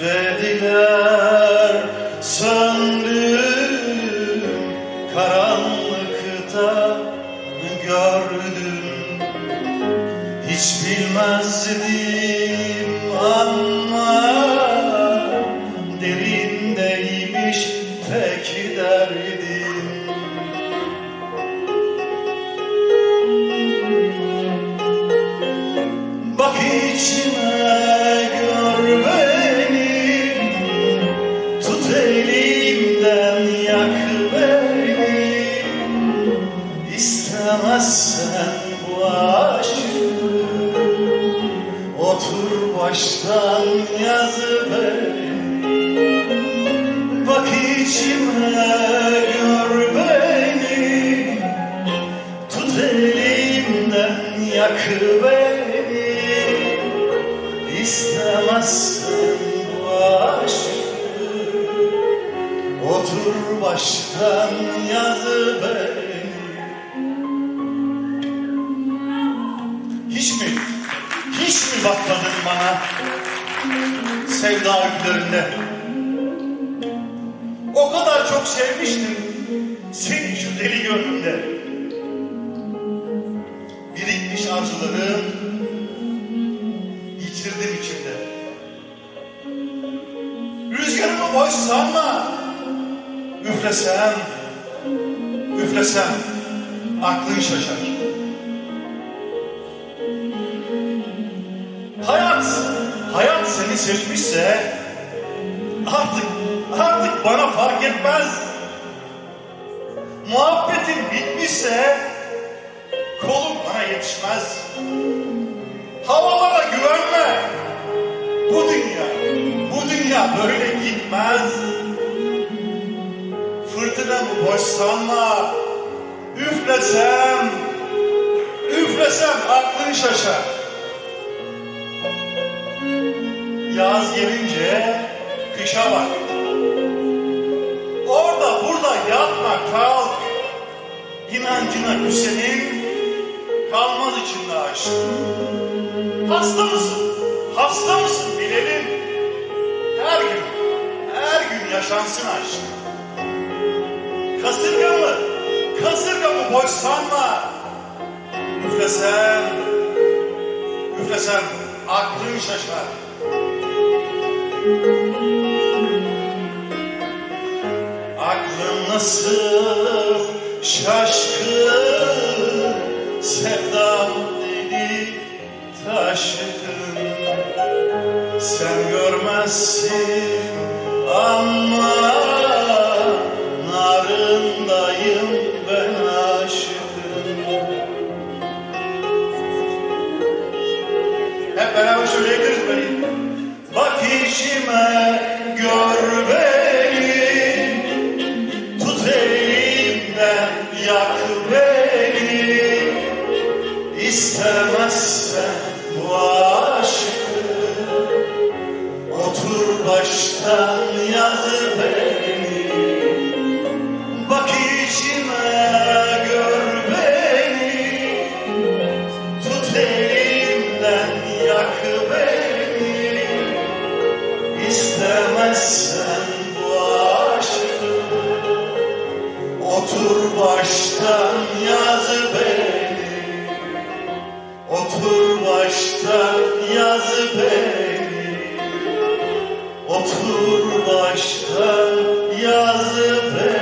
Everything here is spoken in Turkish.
Üflediler söndüm karanlıkta gördüm Hiç bilmezdim ama derindeymiş pek derdim. Bak içine baştan yaz beni Bak içime gör beni. Tut elimden yak beni İstemezsen bu aşkı. Otur baştan yaz hiç mi bakmadın bana? Sevda öykülerinde O kadar çok sevmiştim. Seni şu deli gönlümde. Birikmiş arzularım Yitirdim içimde. Rüzgarımı boş sanma. Üflesem Üflesem Aklın şaşar Seni seçmişse Artık Artık bana fark etmez. Muhabbetin bitmişse Kolum bana yetişmez. Havalara güvenme. Bu dünya Bu dünya böyle gitmez. Fırtınamı boş sanma. Üflesem Üflesem aklın şaşar Yaz gelince kışa bak. Orada burada yatma kalk. İnancına küsenin Kalmaz içinde aşk. Hasta mısın? Hasta mısın? Bilelim. Her gün Her gün yaşansın aşk. Kasırga mı? Kasırga mı boş sanma Üflesem Üflesem aklın şaşar Aklım nasıl şaşkın Sevdam deli taşkın Sen görmezsin ama Narındayım ben aşkın Hep beraber söyleyebiliriz beni. Bak içime gör beni. Tut yak beni. İstemezsen bu aşkı Otur baştan yaz beni baştan yaz beni. Otur baştan yaz beni. Otur baştan yaz beni.